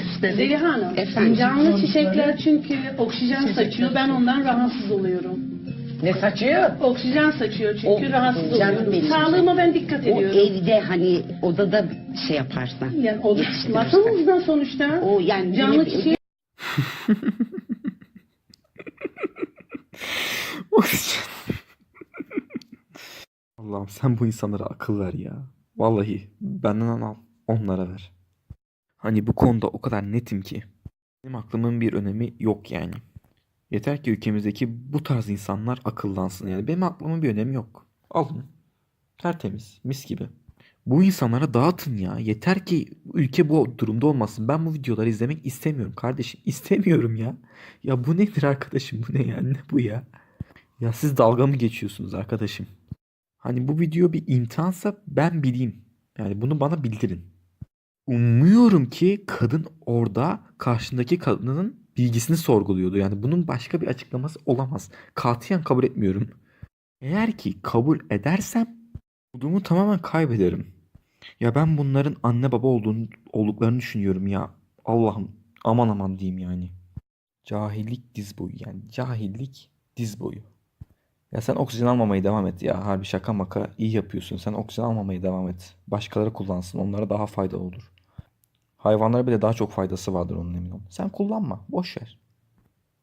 istedim. Zeliha Hanım, Efendim? canlı çiçekler çünkü oksijen saçıyor. Ben ondan rahatsız oluyorum. Ne saçıyor? Oksijen saçıyor çünkü O, rahatsız canım oluyorum. benim. Sağlığıma ben dikkat O ediyorum. evde hani odada şey yaparsan. yani o yetiştirirsen. masamızda sonuçta. O yani Canlı yine çiçeği Allah'ım sen bu insanlara akıl ver ya. Vallahi benden al onlara ver. Hani bu konuda o kadar netim ki. Benim aklımın bir önemi yok yani. Yeter ki ülkemizdeki bu tarz insanlar akıllansın yani. Benim aklımın bir önemi yok. Alın. Tertemiz. Mis gibi. Bu insanlara dağıtın ya. Yeter ki ülke bu durumda olmasın. Ben bu videoları izlemek istemiyorum kardeşim. İstemiyorum ya. Ya bu nedir arkadaşım? Bu ne yani? Ne bu ya? Ya siz dalga mı geçiyorsunuz arkadaşım? Hani bu video bir imtihansa ben bileyim. Yani bunu bana bildirin. Umuyorum ki kadın orada karşındaki kadının bilgisini sorguluyordu. Yani bunun başka bir açıklaması olamaz. Katiyen kabul etmiyorum. Eğer ki kabul edersem umudumu tamamen kaybederim. Ya ben bunların anne baba olduğunu, olduklarını düşünüyorum ya. Allah'ım aman aman diyeyim yani. Cahillik diz boyu yani. Cahillik diz boyu. Ya sen oksijen almamaya devam et ya. Harbi şaka maka iyi yapıyorsun. Sen oksijen almamaya devam et. Başkaları kullansın. Onlara daha faydalı olur. Hayvanlara bile daha çok faydası vardır onun emin ol. Sen kullanma. Boş ver.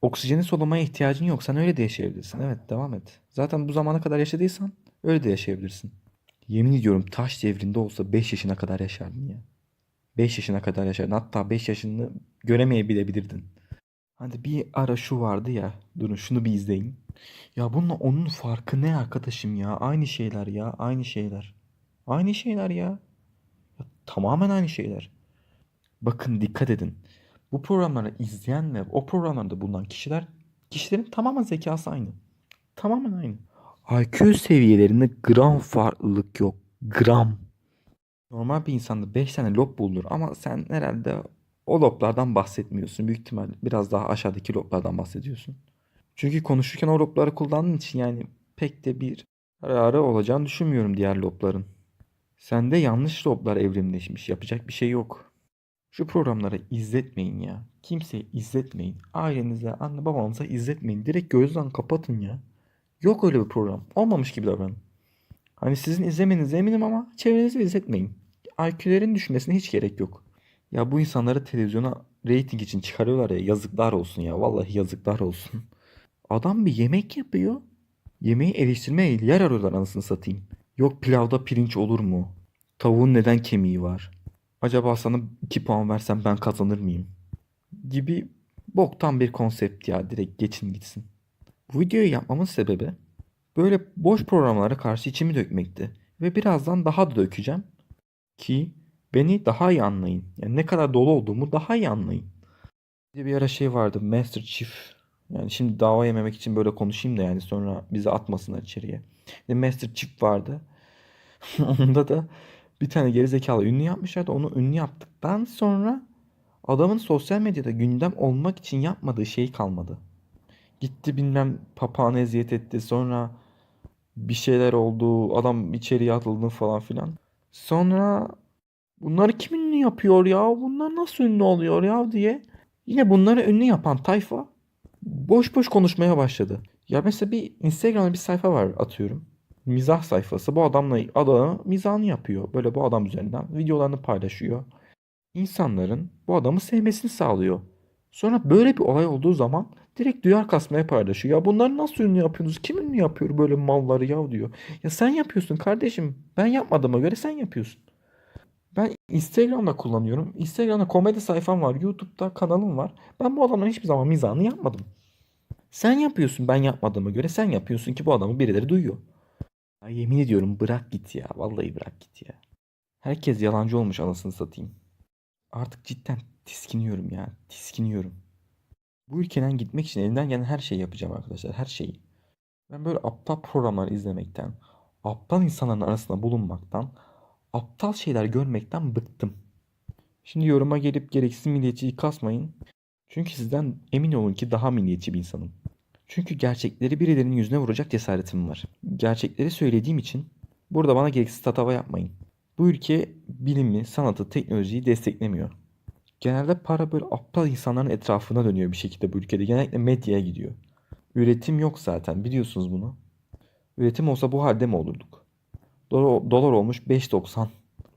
Oksijeni solumaya ihtiyacın yok. Sen öyle de yaşayabilirsin. Evet devam et. Zaten bu zamana kadar yaşadıysan öyle de yaşayabilirsin. Yemin ediyorum taş devrinde olsa 5 yaşına kadar yaşardın ya. 5 yaşına kadar yaşardın. Hatta 5 yaşını göremeyebilebilirdin. Hani bir ara şu vardı ya. Durun şunu bir izleyin. Ya bununla onun farkı ne arkadaşım ya? Aynı şeyler ya. Aynı şeyler. Aynı şeyler ya. ya tamamen aynı şeyler. Bakın dikkat edin. Bu programları izleyen ve o programlarda bulunan kişiler kişilerin tamamen zekası aynı. Tamamen aynı. IQ seviyelerinde gram farklılık yok. Gram. Normal bir insanda 5 tane lob bulunur ama sen herhalde o loblardan bahsetmiyorsun. Büyük ihtimal biraz daha aşağıdaki loblardan bahsediyorsun. Çünkü konuşurken o lobları kullandığın için yani pek de bir kararı olacağını düşünmüyorum diğer lobların. Sende yanlış loblar evrimleşmiş. Yapacak bir şey yok. Şu programları izletmeyin ya. Kimseye izletmeyin. Ailenize, anne babanıza izletmeyin. Direkt gözden kapatın ya. Yok öyle bir program. Olmamış gibi davranın. Hani sizin izlemenize eminim ama çevrenize izletmeyin. IQ'lerin düşmesine hiç gerek yok. Ya bu insanları televizyona reyting için çıkarıyorlar ya yazıklar olsun ya. Vallahi yazıklar olsun. Adam bir yemek yapıyor. Yemeği eleştirmeye yer arıyorlar anasını satayım. Yok pilavda pirinç olur mu? Tavuğun neden kemiği var? Acaba sana 2 puan versem ben kazanır mıyım? Gibi boktan bir konsept ya. Direkt geçin gitsin. Bu videoyu yapmamın sebebi böyle boş programlara karşı içimi dökmekti. Ve birazdan daha da dökeceğim. Ki beni daha iyi anlayın. Yani ne kadar dolu olduğumu daha iyi anlayın. Bir ara şey vardı Master Chief. Yani şimdi dava yememek için böyle konuşayım da yani sonra bizi atmasınlar içeriye. Master Chief vardı. Onda da bir tane gerizekalı ünlü yapmışlardı. Onu ünlü yaptıktan sonra adamın sosyal medyada gündem olmak için yapmadığı şey kalmadı. Gitti bilmem papağana eziyet etti. Sonra bir şeyler oldu. Adam içeriye atıldı falan filan. Sonra bunları kim ünlü yapıyor ya? Bunlar nasıl ünlü oluyor ya diye. Yine bunları ünlü yapan tayfa boş boş konuşmaya başladı. Ya mesela bir Instagram'da bir sayfa var atıyorum. Mizah sayfası. Bu adamla adamı mizahını yapıyor. Böyle bu adam üzerinden videolarını paylaşıyor. İnsanların bu adamı sevmesini sağlıyor. Sonra böyle bir olay olduğu zaman direkt duyar kasmaya paylaşıyor. Ya bunları nasıl ünlü yapıyorsunuz? Kim ünlü yapıyor böyle malları ya diyor. Ya sen yapıyorsun kardeşim. Ben yapmadığıma göre sen yapıyorsun. Ben Instagram'da kullanıyorum. Instagram'da komedi sayfam var. YouTube'da kanalım var. Ben bu adamların hiçbir zaman mizahını yapmadım. Sen yapıyorsun ben yapmadığıma göre sen yapıyorsun ki bu adamı birileri duyuyor. Ya yemin ediyorum bırak git ya. Vallahi bırak git ya. Herkes yalancı olmuş anasını satayım. Artık cidden tiskiniyorum ya. Tiskiniyorum. Bu ülkeden gitmek için elimden gelen her şeyi yapacağım arkadaşlar. Her şeyi. Ben böyle aptal programlar izlemekten, aptal insanların arasında bulunmaktan, aptal şeyler görmekten bıktım. Şimdi yoruma gelip gereksiz milliyetçiyi kasmayın. Çünkü sizden emin olun ki daha milliyetçi bir insanım. Çünkü gerçekleri birilerinin yüzüne vuracak cesaretim var. Gerçekleri söylediğim için burada bana gereksiz tatava yapmayın. Bu ülke bilimi, sanatı, teknolojiyi desteklemiyor. Genelde para böyle aptal insanların etrafına dönüyor bir şekilde bu ülkede. Genellikle medyaya gidiyor. Üretim yok zaten biliyorsunuz bunu. Üretim olsa bu halde mi olurduk? Dolar, dolar olmuş 5.90.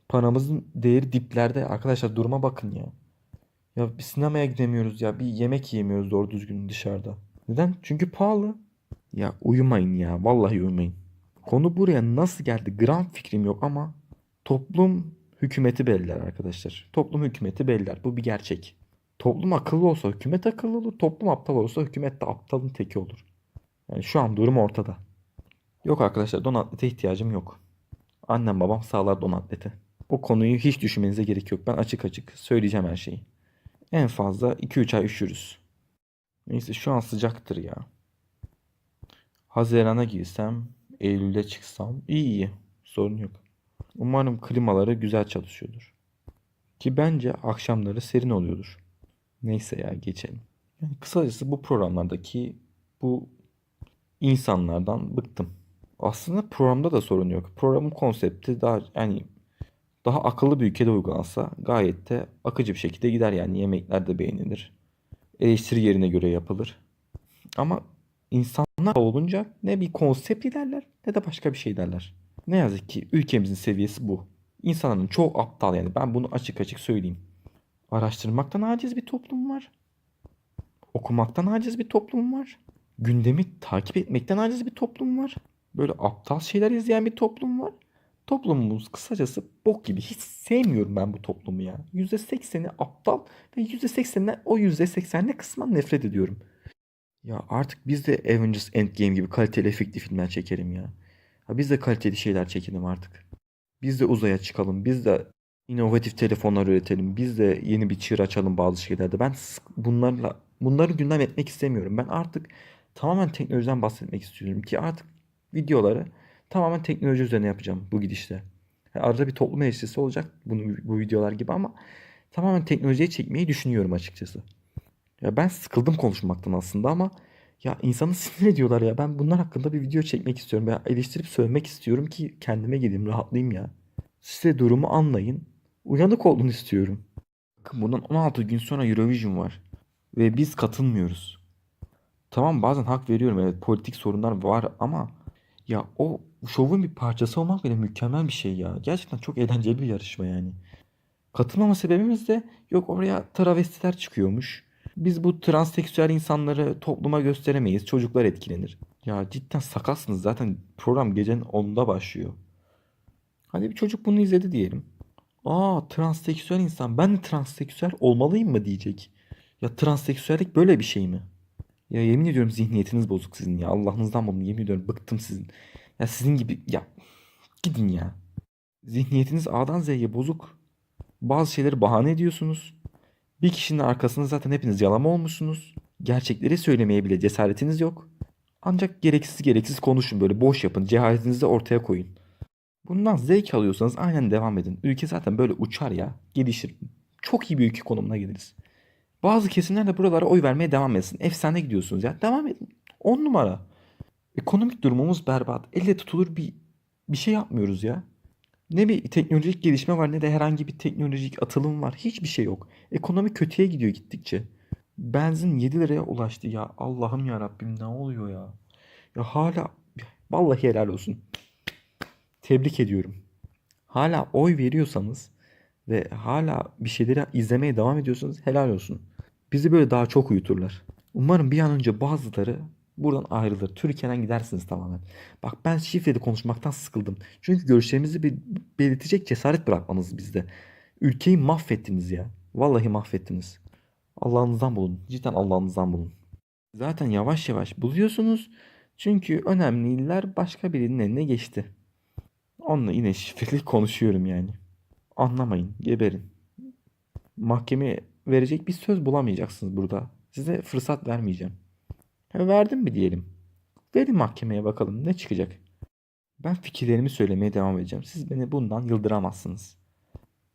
Paramızın değeri diplerde. Arkadaşlar duruma bakın ya. Ya bir sinemaya gidemiyoruz ya. Bir yemek yiyemiyoruz doğru düzgün dışarıda. Neden? Çünkü pahalı. Ya uyumayın ya. Vallahi uyumayın. Konu buraya nasıl geldi? Gram fikrim yok ama toplum hükümeti belirler arkadaşlar. Toplum hükümeti belirler. Bu bir gerçek. Toplum akıllı olsa hükümet akıllı olur. Toplum aptal olsa hükümet de aptalın teki olur. Yani şu an durum ortada. Yok arkadaşlar don ihtiyacım yok. Annem babam sağlar don atleti. O konuyu hiç düşünmenize gerek yok. Ben açık açık söyleyeceğim her şeyi. En fazla 2-3 ay üşürüz. Neyse şu an sıcaktır ya. Haziran'a girsem, Eylül'e çıksam iyi iyi. Sorun yok. Umarım klimaları güzel çalışıyordur. Ki bence akşamları serin oluyordur. Neyse ya geçelim. Yani kısacası bu programlardaki bu insanlardan bıktım. Aslında programda da sorun yok. Programın konsepti daha yani daha akıllı bir ülkede uygulansa gayet de akıcı bir şekilde gider yani yemekler de beğenilir. Eleştiri yerine göre yapılır. Ama insanlar olunca ne bir konsept ilerler ne de başka bir şey derler. Ne yazık ki ülkemizin seviyesi bu. İnsanların çoğu aptal yani ben bunu açık açık söyleyeyim. Araştırmaktan aciz bir toplum var. Okumaktan aciz bir toplum var. Gündemi takip etmekten aciz bir toplum var. Böyle aptal şeyler izleyen bir toplum var. Toplumumuz kısacası bok gibi. Hiç sevmiyorum ben bu toplumu ya. %80'i aptal ve %80'inden o %80'ine kısmen nefret ediyorum. Ya artık biz de Avengers Endgame gibi kaliteli efektli filmler çekelim ya. Ya biz de kaliteli şeyler çekelim artık. Biz de uzaya çıkalım. Biz de inovatif telefonlar üretelim. Biz de yeni bir çığır açalım bazı şeylerde. Ben bunlarla bunları gündem etmek istemiyorum. Ben artık tamamen teknolojiden bahsetmek istiyorum ki artık videoları tamamen teknoloji üzerine yapacağım bu gidişle. Yani arada bir toplum eleştirisi olacak bunu, bu videolar gibi ama tamamen teknolojiye çekmeyi düşünüyorum açıkçası. Ya ben sıkıldım konuşmaktan aslında ama ya insanı sinir ediyorlar ya. Ben bunlar hakkında bir video çekmek istiyorum veya eleştirip söylemek istiyorum ki kendime geleyim, rahatlayayım ya. Siz de durumu anlayın. Uyanık olun istiyorum. Bakın bundan 16 gün sonra Eurovision var. Ve biz katılmıyoruz. Tamam bazen hak veriyorum evet politik sorunlar var ama ya o şovun bir parçası olmak bile mükemmel bir şey ya. Gerçekten çok eğlenceli bir yarışma yani. Katılmama sebebimiz de yok oraya travestiler çıkıyormuş. Biz bu transseksüel insanları topluma gösteremeyiz. Çocuklar etkilenir. Ya cidden sakatsınız. Zaten program gecenin 10'da başlıyor. Hadi bir çocuk bunu izledi diyelim. Aa transseksüel insan. Ben de transseksüel olmalıyım mı diyecek. Ya transseksüellik böyle bir şey mi? Ya yemin ediyorum zihniyetiniz bozuk sizin ya. Allah'ınızdan bunu yemin ediyorum bıktım sizin. Ya sizin gibi ya gidin ya. Zihniyetiniz A'dan Z'ye bozuk. Bazı şeyleri bahane ediyorsunuz. Bir kişinin arkasında zaten hepiniz yalama olmuşsunuz. Gerçekleri söylemeye bile cesaretiniz yok. Ancak gereksiz gereksiz konuşun böyle boş yapın. Cehaletinizi ortaya koyun. Bundan zevk alıyorsanız aynen devam edin. Ülke zaten böyle uçar ya. Gelişir. Çok iyi bir ülke konumuna geliriz. Bazı kesimler de buralara oy vermeye devam etsin. Efsane gidiyorsunuz ya. Devam edin. 10 numara. Ekonomik durumumuz berbat. Elle tutulur bir bir şey yapmıyoruz ya. Ne bir teknolojik gelişme var ne de herhangi bir teknolojik atılım var. Hiçbir şey yok. Ekonomi kötüye gidiyor gittikçe. Benzin 7 liraya ulaştı ya. Allah'ım ya Rabbim ne oluyor ya? Ya hala vallahi helal olsun. Tebrik ediyorum. Hala oy veriyorsanız ve hala bir şeyleri izlemeye devam ediyorsanız helal olsun. Bizi böyle daha çok uyuturlar. Umarım bir an önce bazıları buradan ayrılır. Türkiye'den gidersiniz tamamen. Bak ben şifreli konuşmaktan sıkıldım. Çünkü görüşlerimizi belirtecek cesaret bırakmanız bizde. Ülkeyi mahvettiniz ya. Vallahi mahvettiniz. Allah'ınızdan bulun. Cidden Allah'ınızdan bulun. Zaten yavaş yavaş buluyorsunuz. Çünkü önemli iller başka birinin eline geçti. Onunla yine şifreli konuşuyorum yani. Anlamayın, geberin. Mahkemeye verecek bir söz bulamayacaksınız burada. Size fırsat vermeyeceğim. Verdim mi diyelim. Verin mahkemeye bakalım ne çıkacak. Ben fikirlerimi söylemeye devam edeceğim. Siz beni bundan yıldıramazsınız.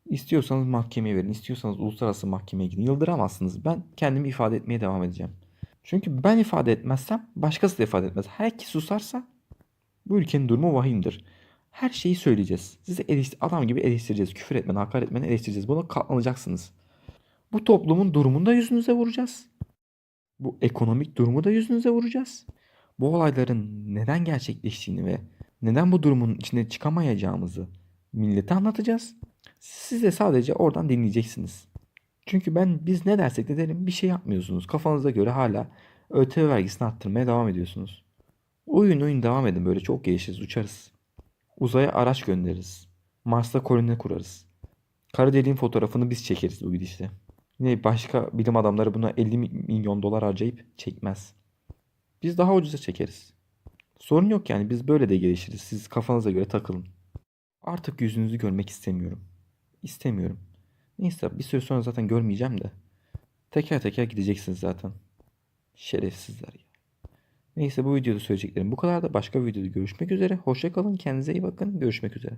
İstiyorsanız mahkemeye verin, istiyorsanız uluslararası mahkemeye gidin. Yıldıramazsınız. Ben kendimi ifade etmeye devam edeceğim. Çünkü ben ifade etmezsem başkası da ifade etmez. Her kim susarsa bu ülkenin durumu vahimdir. Her şeyi söyleyeceğiz. Sizi eleştir adam gibi eleştireceğiz. Küfür etmeden, hakaret etmeden eleştireceğiz. Buna katlanacaksınız. Bu toplumun durumunu da yüzünüze vuracağız. Bu ekonomik durumu da yüzünüze vuracağız. Bu olayların neden gerçekleştiğini ve neden bu durumun içine çıkamayacağımızı millete anlatacağız. Siz de sadece oradan dinleyeceksiniz. Çünkü ben biz ne dersek de derim bir şey yapmıyorsunuz. Kafanıza göre hala ÖTV vergisini arttırmaya devam ediyorsunuz. Oyun oyun devam edin böyle çok gelişiriz uçarız. Uzaya araç göndeririz. Mars'ta koloni kurarız. Kara deliğin fotoğrafını biz çekeriz bu gidişle. Yine başka bilim adamları buna 50 mi- milyon dolar harcayıp çekmez. Biz daha ucuza çekeriz. Sorun yok yani biz böyle de gelişiriz. Siz kafanıza göre takılın. Artık yüzünüzü görmek istemiyorum. İstemiyorum. Neyse bir süre sonra zaten görmeyeceğim de. Teker teker gideceksiniz zaten. Şerefsizler ya. Neyse bu videoda söyleyeceklerim bu kadar da başka videoda görüşmek üzere. Hoşça kalın kendinize iyi bakın. Görüşmek üzere.